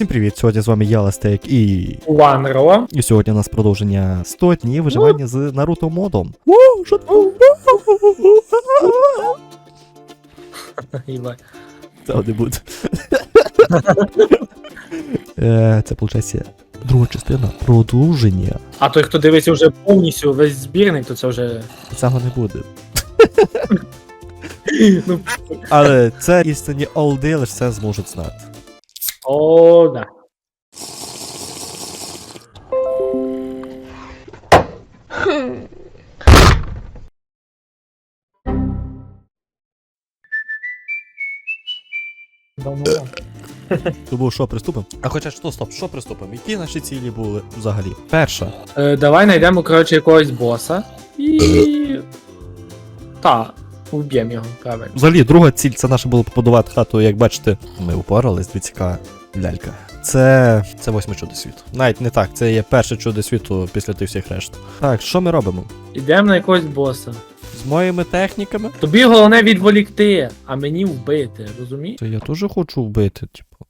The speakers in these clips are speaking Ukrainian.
Всім привіт! Сьогодні з вами я, Ластек, і. Ванро. І сьогодні у нас продовження 100 днів виживання з Наруто модом. Це не буде. Е, Це виходить друга частина продовження. А той, хто дивиться вже повністю весь збірник, то це вже. Цього не буде. Ну, Але це істинні олди, лише це зможуть знати. О, да. Давно. Тому що приступимо? А хоча що, стоп, що приступимо? Які наші цілі були взагалі? Перша. Е, давай знайдемо, коротше, якогось боса і. Та, вб'ємо його, правильно. Взагалі, друга ціль це наша було побудувати хату, як бачите, ми упорались, двіцька лялька. Це. це восьме чудо світу. Навіть не так, це є перше чудо світу після тих всіх решт. Так, що ми робимо? Ідемо на якогось боса. З моїми техніками? Тобі головне відволікти, а мені вбити, розумієш? Я теж хочу вбити, типу.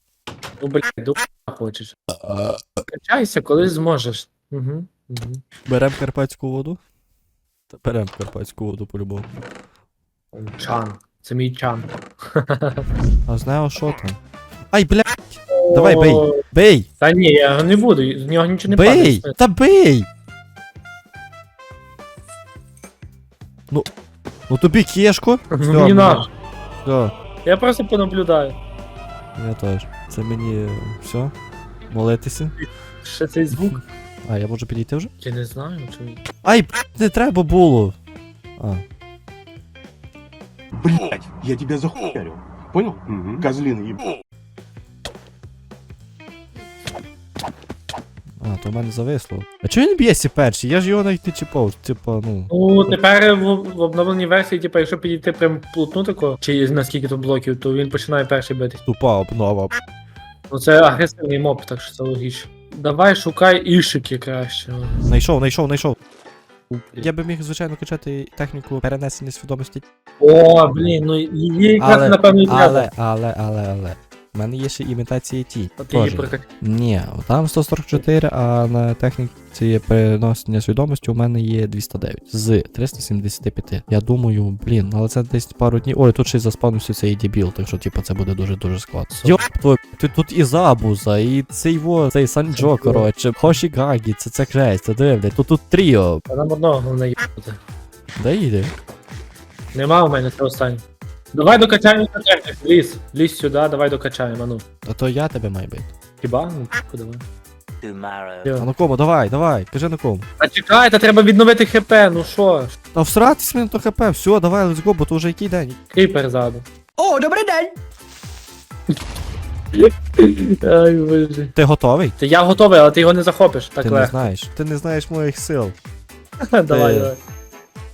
Ну, блядь, до хочеш. Качайся, коли зможеш. Угу. угу. Берем карпатську воду. Та берем карпатську воду по-любому. Чан. Це мій чан. А знаю, що там. Ай, блядь! Давай, бей. Бей! Та ні, я його не буду, з нього нічого не Бей! падає. Та бей! Ну. Ну тобі кішку. Ну, Мені на. Все, Я просто понаблюдаю. я теж. Це мені все. Молитися. Ще цей звук. А, я можу підійти вже? Я не знаю, чи. Ай, б**, не треба було. А, Блять, я тебя захуярю. Понял? Козлина еб... а, то в мене зависло. А чого він б'ється перший? Я ж його навіть не чіпав. Типа, ну. Ну, тепер в, в обновленій версії, типу, якщо підійти прям плотну тако, чи наскільки то блоків, то він починає перший битись. Тупа обнова. Ну це агресивний моб, так що це логічно. Давай шукай ішики краще. Найшов, найшов, найшов. Я би міг, звичайно, качати техніку перенесення свідомості. О, блін, ну її якраз Але, напевно і треба. але, але, але, але. У мене є ще імітація ті. Її Теж. Ні, там 144, а на техніці переносення свідомості у мене є 209 з 375. Я думаю, блін, але це десь пару днів. Ой, тут ще й заспавнився цей дебіл, так що типу це буде дуже дуже складно. Йоп, твой, ти тут і Забуза, і цей во, цей Санджо, коротше, Хошігагі, це це кресть, це дивлять, тут тут тріо. Та нам одного головне їбати. Де йде? Нема у мене це останнє. Давай докачаємо на техніку. Лізь, лізь сюди, давай докачаємо, а ну. А то я тебе маю бити. Хіба? Ну, похуй, давай. tomorrow. А Йо. на кому, давай, давай, кажи на кому. А чекай, та треба відновити хп, ну що? ж. Та всратись мені то хп, все, давай, let's go, бо то вже який день. Кріпер ззаду. О, добрий день! Ай, боже. Ти готовий? Та я готовий, але ти його не захопиш, так ти не легко. знаєш. Ти не знаєш моїх сил. давай, давай.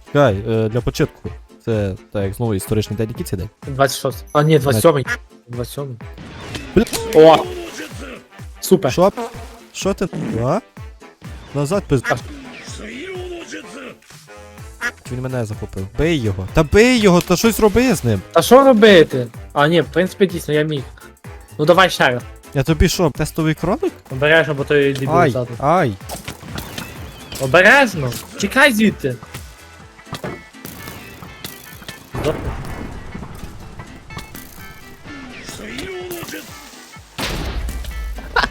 Чекай, е, для початку. Це так, як знову історичний день, який це день? 26. А, ні, 27. 27. Бля. О! Супер. Що? Що ти? А? Назад пиз... Він мене захопив. Бий його. Та бий його, та щось роби з ним. Та що робити? А, ні, в принципі, дійсно, я міг. Ну давай ще раз. Я тобі що, тестовий кролик? Обережно, бо той дебіл Ай, ззаду. ай. Обережно! Чекай звідти!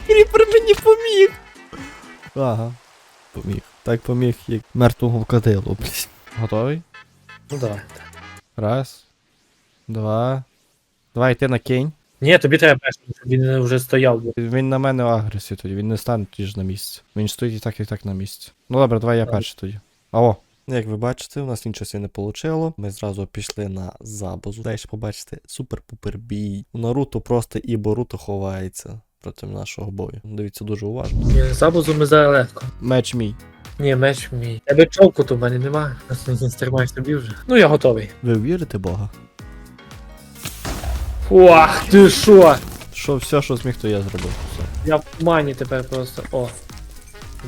Кріпер мені поміг. Ага. Поміг. Так поміг, як мертвого в кадилу, блядь. Готовий? Ну давай. Раз. Два. Давай ти накинь. Ні, тобі треба щоб він вже стояв. бо- Він на мене агресію тоді, він не стане тоді ж на місці. Він стоїть і так, і так на місці. Ну добре, давай я перший тоді. Ао. Як ви бачите, у нас нічого не вийшло. Ми зразу пішли на забозу. Далі побачите супер-пупер бій. У Наруто просто і Боруто ховається проти нашого бою. Дивіться дуже уважно. Ні, забузу ми зараз легко. Меч мій. Ні, меч мій. Тебе чолку то в мене немає. Не стримаєш тобі вже. Ну я готовий. Ви вірите Бога? Ох, ти що? Що все, що зміг, то я зробив. Все. Я в мані тепер просто. О.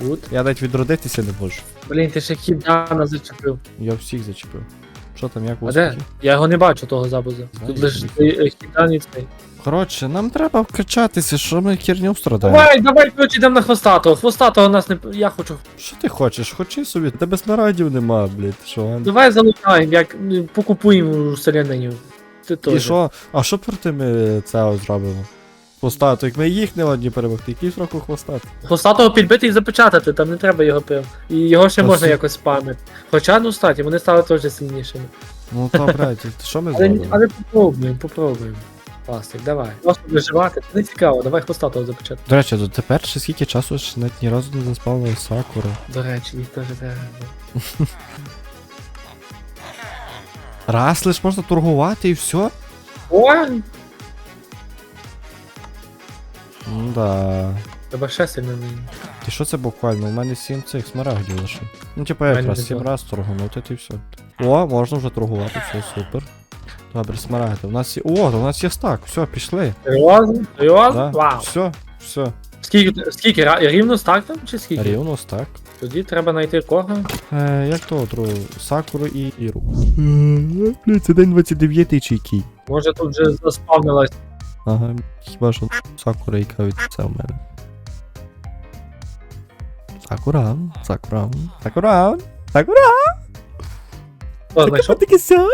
Гуд. Я навіть відродитися не можу. Блін, ти ще хідана зачепив. Я всіх зачепив. Що там, як А де? Я його не бачу, того забуза. Знаєш, Тут лише хідан і цей. Коротше, нам треба вкачатися, що ми херню страдаємо. Давай, давай, коротше, йдемо на хвостатого. Хвостатого нас не. Я хочу. Що ти хочеш? Хочи собі, тебе снарядів нема, блядь, що? Давай залутаємо, як м, покупуємо селянинів. Ти І теж. що? А що проти ми це зробимо? Хвостати, як ми їх не одні перемогти, який сроку хвостати? Хвостатого підбити і запечатати, там не треба його прям. І його ще Та можна все. якось спамити. Хоча, ну статі, вони стали теж сильнішими. Ну то, блядь, що ми Але, зробимо? але попробуємо, попробуємо. Пластик, давай. Просто виживати, це не цікаво, давай хвостатого запечатати. До речі, то тепер ще скільки часу ж навіть ні разу не заспавнили Сакури. До речі, їх теж треба. Раз лиш можна торгувати і все? Ой! Ну да. Треба ще сильно. Ти що це буквально? У мене 7 цих смарагдів лише. Ну, типа якраз не 7 раз торгнути, і все. О, можна вже торгувати, все супер. Добре, смарагди. У нас є. О, у нас є стак, все, пішли. Серйозно? Серйозно? Да. Вау. Все, все. Скільки, скільки, рівно стак там чи скільки? Рівно стак. Тоді треба знайти кого. Е, як то тру? Сакуру і Іру. Блін, це день 29 чи який? Може тут вже заспавнилась. Ага, хіба що Сакура, від це в мене. Сакура, Сакура, Сакура, Сакура, Хто знайшов? таке ся.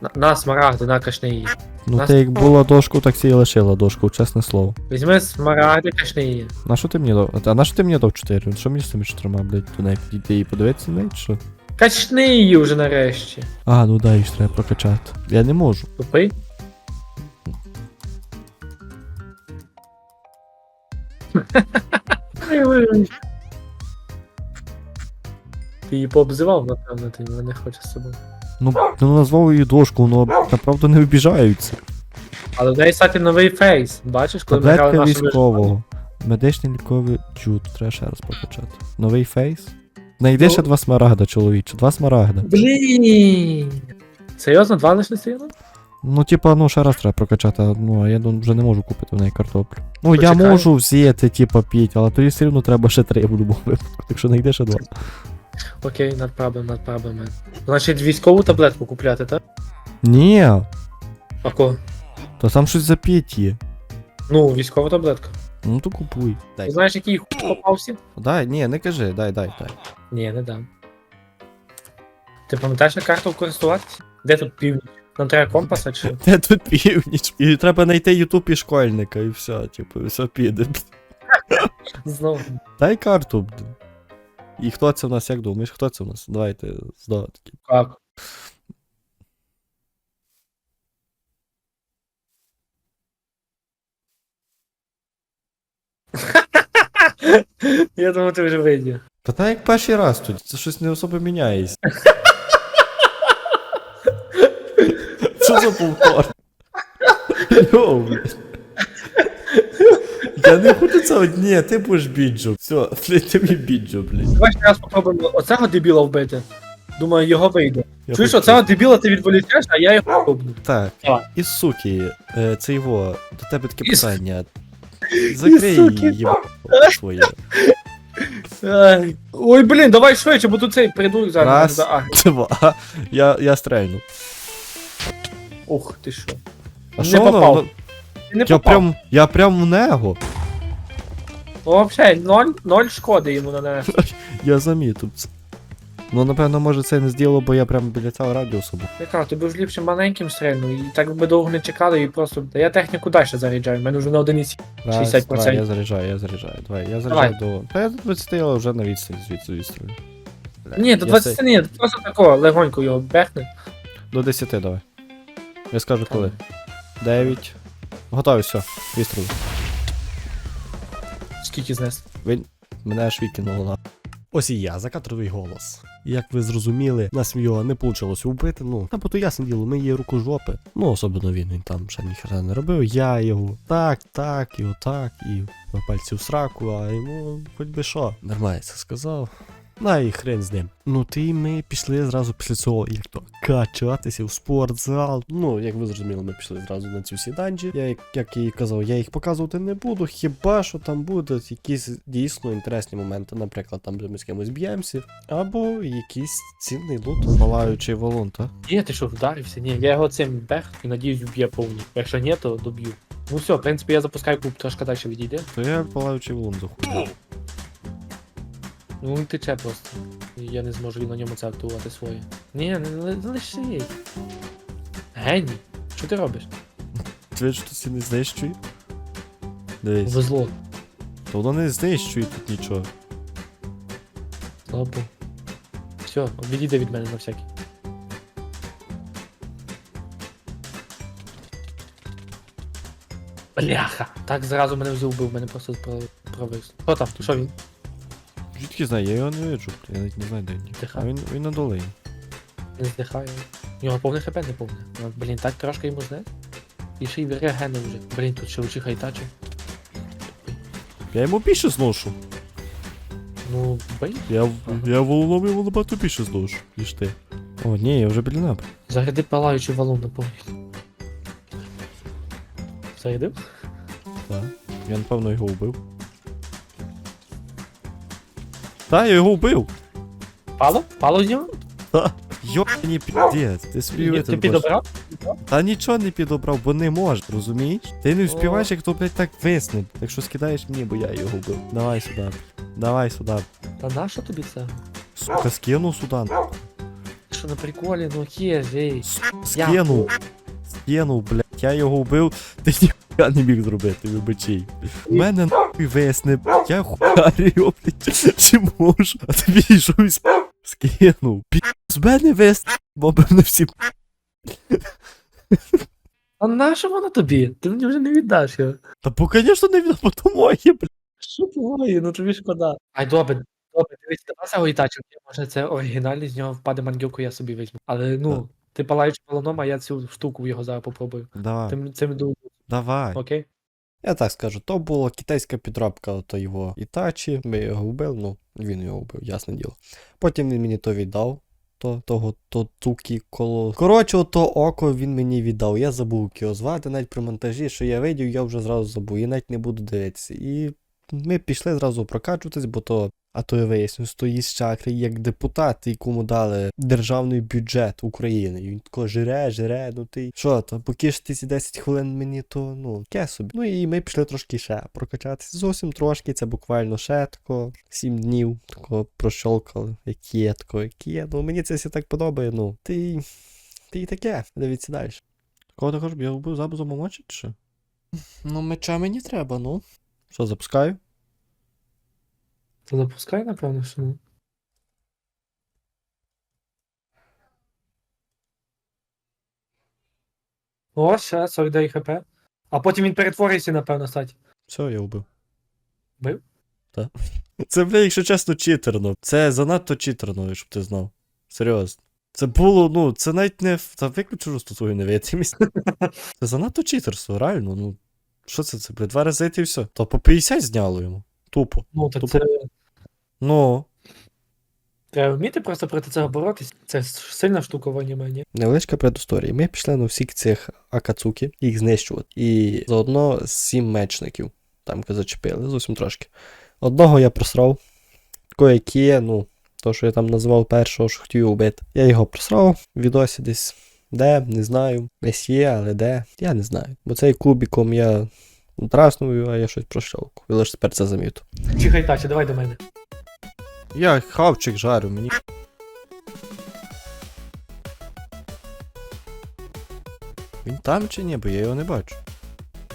На, на смарагди, на кашни її. Ну Нас- ти як була дошку, так і лишила дошку, чесне слово. Візьми смарагди, кашни її. На що ти мені дав? А на що ти мені дав 4? Що мені з цими чотирма, блядь, туди підійти і подивитися на неї, чи що? Качни її вже нарешті. А, ну да, їх ж треба прокачати. Я не можу. Тупий. Ти її пообзивав, напевно, ти не хочеш з собою. Ну, ну назвав її дошку, ну направду не обіжаються. Але в неї, кстати, новий фейс. Бачиш, коли ми грали Таблетка нашими військового. Медичний ліковий джут. Треба ще раз прокачати. Новий фейс. Найди Ну. ще два смарагда, чоловіче. Два смарагда. Блін. Серйозно, два лиш не? Ну, типа, ну ще раз треба прокачати, ну, а я вже не можу купити в неї картоплю. Ну, я Почекай. можу взяти, типа, п'ять, але тоді все одно треба ще три в будь-якому випадку. Так що знайди ще два. Окей, not problem, not problem, man. Значить, військову таблетку купляти, так? Ні, А кого? то там щось за п'ять є. Ну, військова таблетка. Ну то купуй. Ти Дай. знаєш, який хуй попався? Дай, ні, не кажи, дай, дай, дай. Ні, не дам. Ти пам'ятаєш на карту користуватися? Де тут північ? Нам треба компаса чи? Де тут північ? І треба знайти ютуб і школьника, і все, типу, все піде. Знову. Дай карту. І хто це в нас, як думаєш, хто це в нас? Давайте здогадки. Як? Я думаю, ти вже вийде. Та та як перший раз тут, це щось не особо міняється. Що за повтор? Йоу, блядь. Я не хочу це одні, ти будеш біджу. Все, блядь, ти мій біджу, блядь. Давай ще раз попробуємо оцього дебіла вбити. Думаю, його вийде. Я Чуєш, хочу- оцього дебіла ти відволікаєш, а я його вб'ю. Так, Так. і суки, е, це його, до тебе таке І с- питання. Закрий суки. її своє. Ай. Ой, блін, давай швидше, бо тут цей придурок зараз. Раз. Два. Я, я стрельну. Ух, ти що. А Не що воно? Воно- Ти не Я попав. прям, я прям в него. Вообще, ноль, ноль шкоди йому нанести. Я замітив це. Ну, напевно, може це не зділо, бо я прям біля цього радіусу був. Я кажу, тобі ж ліпше маленьким стрельнув, і так би довго не чекали, і просто. Та я техніку далі заряджаю, в мене вже на одиниці. Раз, 60%. Давай, я заряджаю, я заряджаю. Давай, я заряджаю до. Та я до 20, але вже на відстані звідси відстрілю. Ні, до 20 ні, просто такого легонько його бехне. До 10 давай. Я скажу коли. 9. Готові, все. Відстрілю. Скільки знес. Він мене аж викинуло на. Ось і я, закадровий голос. Як ви зрозуміли, нас його не вийшло вбити. Ну, та то ясне діло, ми є руку жопи. Ну, особливо він, він там ще ніхера не робив. Я його так, так, і отак, і на пальці в сраку, а йому хоч би що. Нормально це сказав. На і хрен з ним. Ну ти і ми пішли зразу після цього, як то качатися в спортзал. Ну, як ви зрозуміли, ми пішли зразу на ці всі данжі. Я, як, і казав, я їх показувати не буду. Хіба що там будуть якісь дійсно інтересні моменти, наприклад, там де ми з кимось б'ємося, або якийсь цінний лут. Палаючий волон, та? Ні, ти що, вдарився? Ні, я його цим бех і надіюсь вб'є повні. Якщо ні, то доб'ю. Ну все, в принципі, я запускаю куб, трошки далі відійде. То я палаючий вулон захуяв. Ну він тече просто. Я не зможу на ньому це актувати своє. Ні, не, лиши. Геній. Що ти робиш? Твич щось не знищує? Дивись, Везло. то воно не знищує тут нічого. Слава Богу. Все, відійде від мене на всякий. Бляха! Так зразу мене взяв мене просто про- провис. Хто там? Що він? Звідки знаю, я його не виджу, я навіть не знаю, де він. А він, він на долині. Не здихає. У нього повне хп не повне. Ну, Блін, так трошки йому знес. І ще й регени вже. Блін, тут ще очі хайтачі. Я йому більше зношу. Ну, бий. Я, я волоном йому набагато більше зношу, ніж ти. О, ні, я вже біля напи. Заряди палаючий валун на повністю. Зарядив? Так. Я напевно його вбив. Та, я його вбив! Пало? Пало з нього? Йоні піздець, ти співати. ти підобрав? Та нічого не підобрав, бо не може, розумієш? Ти не вспіваєш, як то, блядь, так висне. Так що скидаєш мені, бо я його вбив. Давай сюди. Давай сюди. Та нащо тобі це? Сука, скинув сюди. Ти Що на приколі, ну є, ей. Сука, скинув. Скинув, блядь, я його вбив, ти ніхуя не міг зробити, вибачай. У мене нахуй висне, я хуярю, блядь, чи можу, а тобі щось скинув. Пі... З мене висне, бо мене всі А нащо воно тобі? Ти мені вже не віддаш його. Та бо, звісно, не відомо, бо то моє, блядь. Що твоє, ну тобі шкода. Ай, добре, добре, дивись, давай за Гойтачем. Може це оригінальний, з нього впаде мангюку, я собі візьму. Але ну, ти палаєш полоном, а я цю штуку в його зараз попробую. Давай. Тим, цим думаю, Давай. окей? Я так скажу, то була китайська підробка ото його Ітачі, ми його вбили, ну, він його вбив, ясне діло. Потім він мені то віддав, то, того, то тукі коло. Коротше, ото око він мені віддав. Я забув його звати, навіть при монтажі, що я видів, я вже зразу забув, і навіть не буду дивитися. І ми пішли зразу прокачуватись, бо то. А то я виясню, стоїть з чакри як депутат, якому дали державний бюджет України. І він тако жире, жире, ну ти. Що то, поки ж ти ці 10 хвилин мені, то ну, ке собі. Ну і ми пішли трошки ще прокачатися. Зовсім трошки, це буквально ще тако 7 днів тако прощолкали. Які є, тако, які є. Ну мені це все так подобає, ну. Ти. Ти і таке, дивіться далі. Кого ти хочеш, я вбив забузом чи? що? Ну, меча мені треба, ну. Що, запускаю? То запускай, напевно, що. О, ще 49 хп. А потім він перетворюється, напевно, стать. Все, я вбив. Вбив? Так. Це, бля, якщо чесно, читерно. Це занадто читерно, щоб ти знав. Серйозно. Це було, ну, це навіть не. Та виключу просто свою невидимість. Це занадто читерство, реально, ну. Що це, це, бля, два рази і все. То по 50 зняло йому. Тупо. Ну, так Тобто- це Ну. треба вміти просто проти цього боротись. Це сильна штука в анімені. Невеличка предісторія. Ми пішли на всіх цих акацуки, їх знищувати. І заодно сім мечників там зачепили, зовсім трошки. Одного я просрав. Як ну, то, що я там назвав першого, що хотів убити. Я його просрав відосі десь. Де, не знаю. Десь є, але де, я не знаю. Бо цей кубіком я драснув, а я щось прощовку. І лише тепер це замітив. Чихай тачі, давай до мене. Я хавчик жарю, мені. Він там чи ні, бо я його не бачу.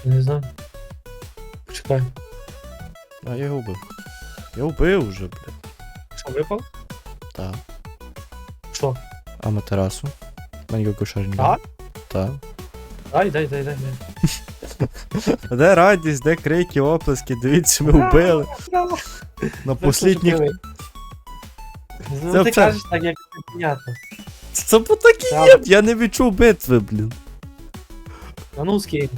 Не знаю. Почекай. А я його вбив. Я вбив вже, блядь. Що, випав? Так. Що? А матерасу? Манько кошарні. Так? Так. Дай, дай, дай, дай. дай. Де радість, де крики, оплески, дивіться, ми вбили. На послідніх. Ну, Це ти все. кажеш так, як непонятно. Це бо так і є, я не відчув битви, блін. А ну скинь.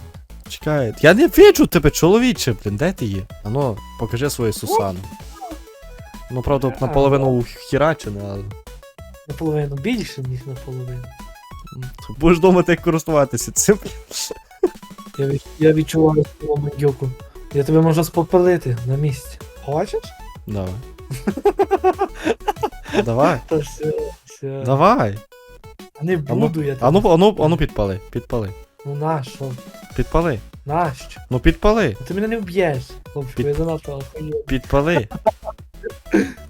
Чекай, я не бачу тебе, чоловіче, блін, де ти є? Ану, покажи свою Сусану. Ну, правда, наполовину хірачене, але. Наполовину більше, ніж наполовину. Будеш думати, як користуватися цим. Я, від, я відчуваю свого мандюку. Я тебе можу спопилити на місці. Хочеш? Давай. Давай. Та все, все. Давай. Не Ану, буду я тебе. Ану, ану, ану підпали, підпали. Ну на що? Підпали. Нащо? Ну підпали, Ти мене не вб'єш, хлопчику, я занадто охуєв. підпали.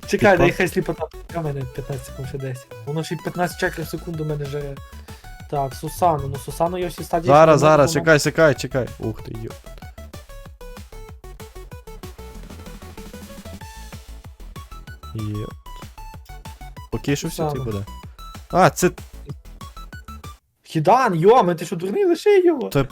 Чекай, Підпал? дай хай сліпота. У мене 15 секунд ще 10. Воно ще й 15 чекрів в секунду мене жере. Так, Сусану, ну Сусану я всі стадії. Зараз, зараз, чекай, чекай, чекай. Ух ти, йо. Йо. Поки що все це буде. А, це. Хідан, йоме, ти що дурний, лиши його. Та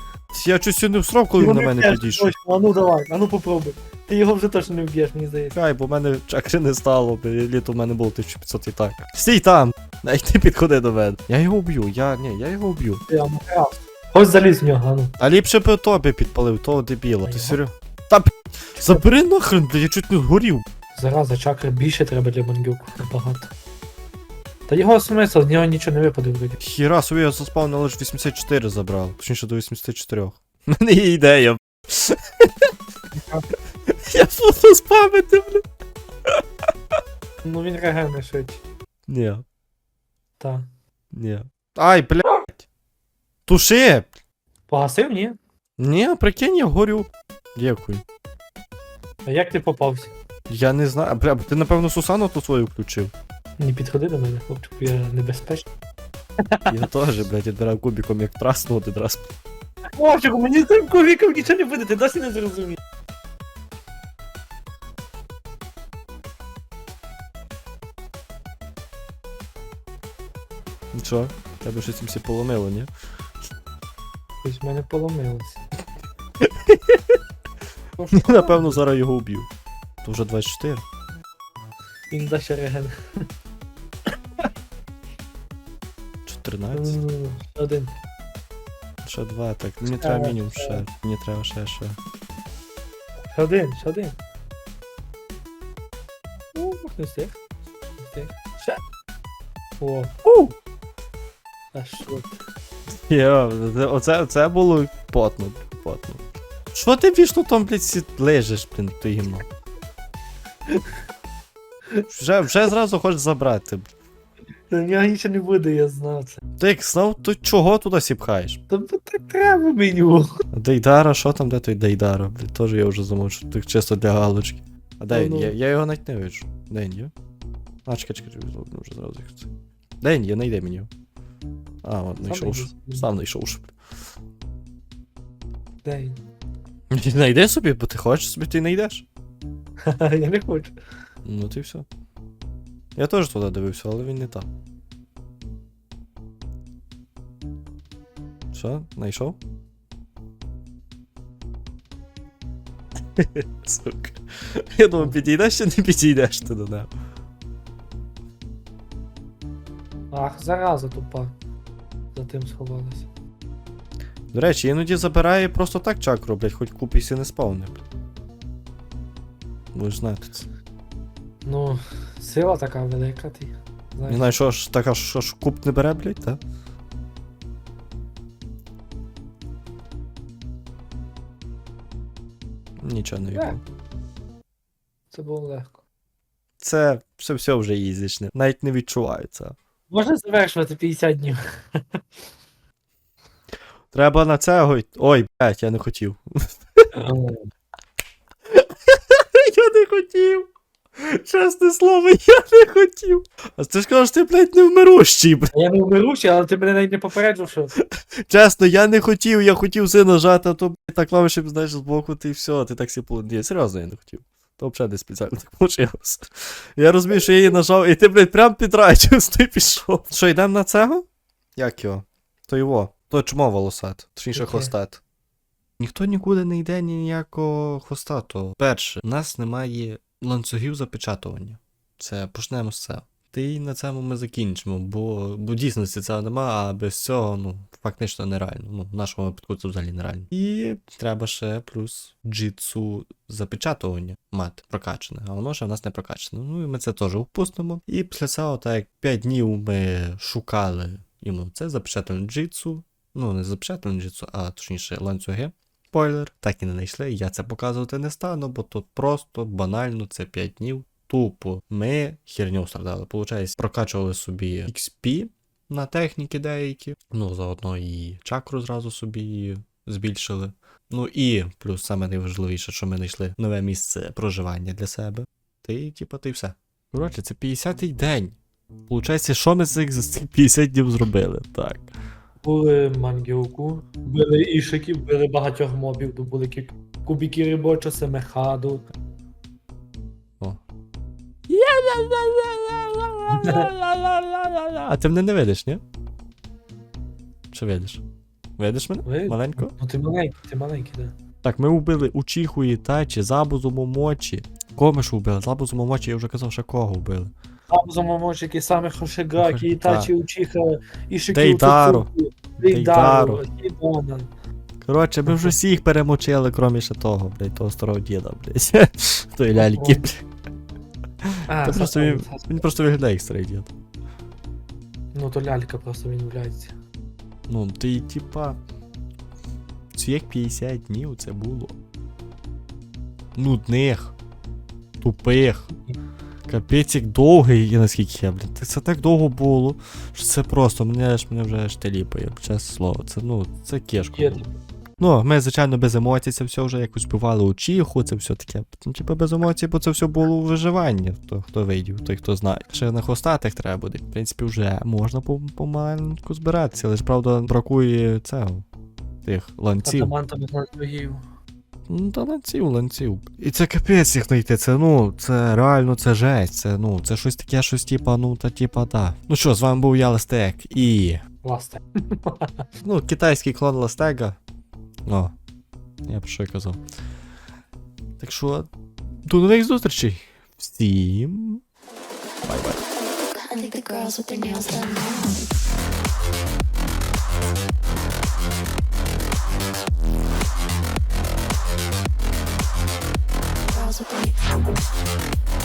Я щось не всрав, коли він на не мене підійшов. А ну давай, а ну попробуй. Ти його вже точно не вб'єш, мені здається. Чекай, бо в мене чакри не стало, бо літо в мене було 1500 і так. Стій там! Навіть ти підходи до мене. Я його вб'ю, я. Ні, я його вб'ю. Я ну раз. Ось заліз в нього, а ну. А ліпше би тобі підпалив, того дебіла. Ти серйозно? Та. Забери нахрен, я чуть не згорів. Зараза, чакри більше треба для мангюку, набагато. Та його смисл, з нього нічого не випаде вроді. Хіра собі я заспавнив лише 84 забрав. Точніше до 84. У мене є ідея. Я буду спамити, бля. Ну він регене швидше. Ні, Так. ні. Ай, блядь. Туши! Погасив, ні? Ні, прикинь, я горю. Дякую. А як ти попався? Я не знаю. Бля, ти напевно Сусану ту свою включив. Не підходи до мене, хлопчику, я небезпечний. Я теж, блядь, відбирав кубиком як траснув один раз. Хлопчику, мені з цим ковіком нічого не буде, ти досі не зрозумів. Ну Що? Тебе щось всі поломило, ні? Ось в мене поломилося. Напевно, зараз його вб'ю. То вже 24. Він реген. 14. Один. Ще два, так. Мені треба мінімум ще. Мені треба ще ще. Ще один, ще один. О, не встиг. Не встиг. Ще. О. У! А що ти? Йо, оце, оце було потно, потно. Що ти вічно там, блядь, сі- лежиш, блін, то гімно? Вже, вже зразу хочеш забрати. Та в нього нічого не буде, я знав це. Ти як знав, то чого туди сіпхаєш? Та бо так треба меню. Дейдара, що там, де той Дейдара? Блін, теж я вже замовчу, так чисто для галочки. А де він? Ну, ну. Я, я його навіть не вижу. Де він є? А, чекай, чекай, чекай, зроблю вже зразу їх це. Де він є, не йде мені. його. А, от, знайшов. ж. Сам знайшов. ж. Де він? Найди собі, бо ти хочеш собі, ти не йдеш. Ха-ха, Я не хочу. Ну ти все. Я теж туди дивився, але він не там. Що, знайшов? Сука. Я думав, підійдеш чи не підійдеш ти до нього. Ах, зараза тупа. За тим сховалася. До речі, іноді забирає просто так чакру, блять, хоч купійся не спавни. Будеш знати це. Ну, сила така велика, ти. Не Знаєш. знаю, що ж така, що ж куб не бере, блять, так? Нічого не відомо. Е. Це було легко. Це все, все вже їздичне. Навіть не відчувається. Можна завершувати 50 днів. Треба на й- Ой, блять, я не хотів. Не хотів. Чесне слово, я не хотів. А ти ж кажеш, ти, блядь, невмирущий, блядь. Я не вмирущий, але ти мене навіть не попереджив, що. Чесно, я не хотів, я хотів все нажати, а то, блядь, так клавиші, знаєш, збоку, ти і все, ти так сі Ні, серйозно, я не хотів. То взагалі не спеціально так получилось. Я розумію, що я її нажав, і ти, блядь, прям підрачив, ти пішов. Що, йдемо на цього? Як його? То його. То чмо волосат, точніше хвостат. Ніхто нікуди не йде ніякого хвостатого. Перше, у нас немає ланцюгів запечатування. Це почнемо з цього. Й на цьому ми закінчимо, бо, бо дійсності цього нема, а без цього, ну, фактично нереально. Ну, в нашому випадку це взагалі нереально. І треба ще плюс джитсу запечатування мати прокачане, а воно ще в нас не прокачане. Ну і ми це теж впустимо. І після цього, так як 5 днів ми шукали іменно це запечатане джитсу. Ну, не запечатане джитсу, а точніше ланцюги. Спойлер, так і не знайшли. Я це показувати не стану, бо тут просто банально це 5 днів. Тупо ми херню страдали. Получається, прокачували собі XP на техніки деякі. Ну, заодно і чакру зразу собі збільшили. Ну і плюс саме найважливіше, що ми знайшли нове місце проживання для себе. Й типа, ти все. Коротше, це 50-й день. Получається, що ми з цих 50 днів зробили? Так. Були мангюку, били ішиків, били багатьох мобів, добули кі- кубики рибоча, семехаду. О. А ти мене не видиш, ні? Чи видиш? Видиш мене? Видно. Маленько? Ну ти маленький, ти маленький, да. Так, ми вбили Учіху Ітачі, Забузу Момочі. Кого ми ж вбили? Забузу Момочі, я вже казав, що кого вбили. Там замомочики, саме Хошигакі, Хоши- Ітачі, Учиха, Ішики, Дейдару. Дейдару, Дейдару. Хідона. Коротше, ми вже всіх перемочили, крім ще того, блядь, того старого діда, блядь. Той ляльки, блядь. А, Та просто він, він просто виглядає як старий дід. Ну то лялька просто він являється. Ну, ти, типа. Це як 50 днів це було. Нудних. Тупих. Капець як довгий, я наскільки я, блін. Це так довго було, що це просто, мене ж мене вже аж теліпає, чесне слово. Це ну, це кешко. Ну, ми, звичайно, без емоцій це все вже якось вбивали у чиху, це все таке. Ну, типу, без емоцій, бо це все було у виживанні. То, хто видів, той хто знає. Ще на хвостатих треба буде. В принципі, вже можна пом- помаленьку збиратися, але ж правда бракує цього. Тих ланців. Атамантами ланцюгів. Ну, та ланців, ланців. І це капець їх знайти. Це ну, це реально це жесть. Це ну, це щось таке, щось типа, ну та типа, да. Ну що, з вами був я Ластек і. Ласте. Ну, китайський клон Ластега. О, я про що й казав. Так що, до нових зустрічей. Всім. Бай-бай. I think the girls with their nails done now. comigo.